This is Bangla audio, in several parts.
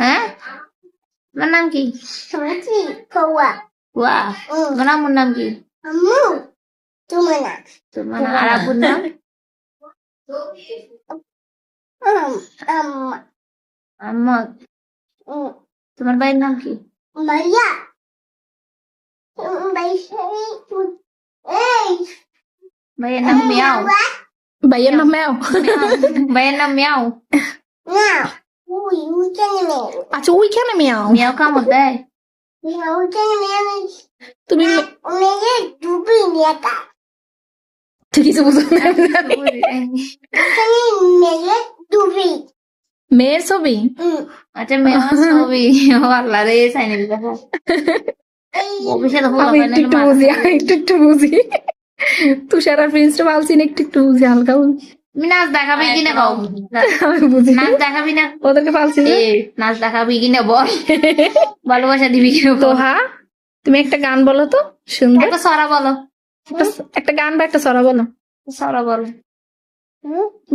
হ্যাঁ তোমার নাম কি সমাজী কৌয়া ওয়া 응. তোমার আম্মুর নাম কি আম্মু তুমনা তোমার আর আব্বুর নাম আম আম্মা আম্মা 응. তোমার ভাইয়ের নাম কি মারিয়া বাইশাই এই ভাইয়ের নাম মিয়াও ভাইয়ের নাম ম্যাও মিয়াও। ভাইয়ের নাম মিয়াও উই উইকেনে মে আচ্ছা ওইখানে ম্যাও মিয়াও কামড় দেয় না উইকেনে মে তুমি ডুবি নিয়াটা ডুবি মেয়ের ছবি 응. আচ্ছা মেয়ে ছবি ও আল্লাহ রে সাইনে দেখা এই ভবিষ্যৎ আমি একটু একটু বুঝি একটু একটু বুঝি তুষার আর প্রিন্সটা বলছি না একটু একটু বুঝি হালকা নাচ দেখাবি কিনা কও নাচ দেখাবি না। ওদেরকে পালছি নাচ দেখাবি কিনা বল। ভালোবাসা দিবি কিনা তো হ্যাঁ তুমি একটা গান বলো তো সুন্দর একটা সরা বলো। একটা- গান বা একটা সরা বলো। সরা বলো।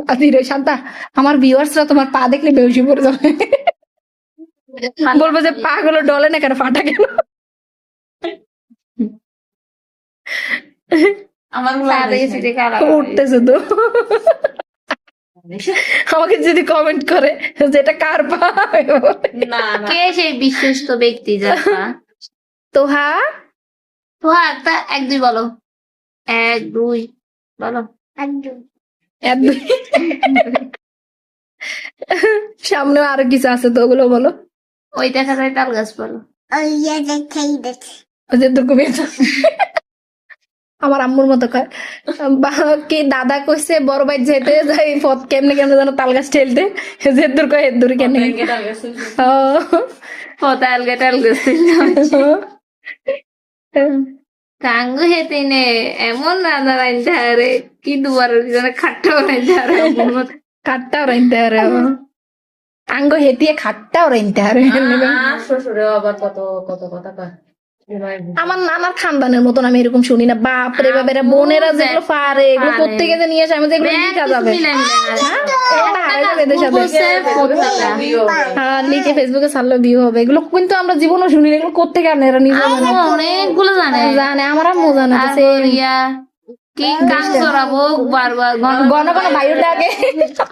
আদিরে শান্তা আমার ভিউয়ার্সরা তোমার পা দেখলে বেউসি পড়ে যাবে। বলব যে পা গুলো ডলে না কেন ফাটা কেন? আমার উঠতেছে তো। আমাকে যদি কমেন্ট করে যে এটা কার পা? কে সেই বিশ্বস্ত ব্যক্তি যারা তো হ্যাঁ তো হ্যাঁ একটা এক দুই বলো। এক দুই বলো। আদু এক দুই। সামনে আরও কিছু আছে তো ওগুলো বলো। ওই দেখা যায় তাল গাছ বলো। ওইয়া দেখাই দেখ ওই যে কবি আমার আম্মুর মতো কয় বা কি দাদা কইছে বড় ভাই যেতে যাই পথ কেমনে কেমনে যেন তাল গাছ ঠেলতে? যে দূর কয় দূর কেন ও। তাল গে নে এমন রান্না রাইতে আরে কি দুবার খাট্টা বানাইতে আরে খাট্টা রাইতে আরে আঙ্গ হেতিয়ে খাট্টা রাইতে আরে শ্বশুরে আবার কত কত কথা কয়। আমার নানার খানদানের মতন আমি এরকম শুনি না। বাপ রে বাপ এরা বোনেরা যেগুলো পারে এগুলো করতে প্রত্যেকে যে নিয়ে আসে আমি যেগুলো লিখা যাবে। সাথে। হ্যাঁ লিখে ফেসবুকে ছাড়লে বিয়ে হবে। এগুলো কিন্তু আমরা জীবনও শুনি এগুলো কোথেকে আনে এরা নিজে অনেকগুলো জানে। জানে আমার আম্মু জানে কি গান চড়াবো বারবার গণ গণ গণ বাইরে ডাকে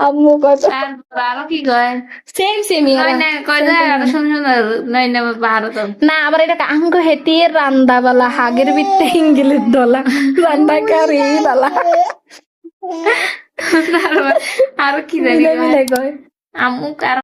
আম্মু কত? তারপর কি কয়? সেম সেম কয় না কয় না আরও সুন্দর সুন্দর নয় না ভারত না আবার এটা আঙ্গ হেতিয়ে রান্দা বালা হাগের বিত্তে ইংলিশ দলা রান্দা কারি বালা। আরও কি জানি কয়। কার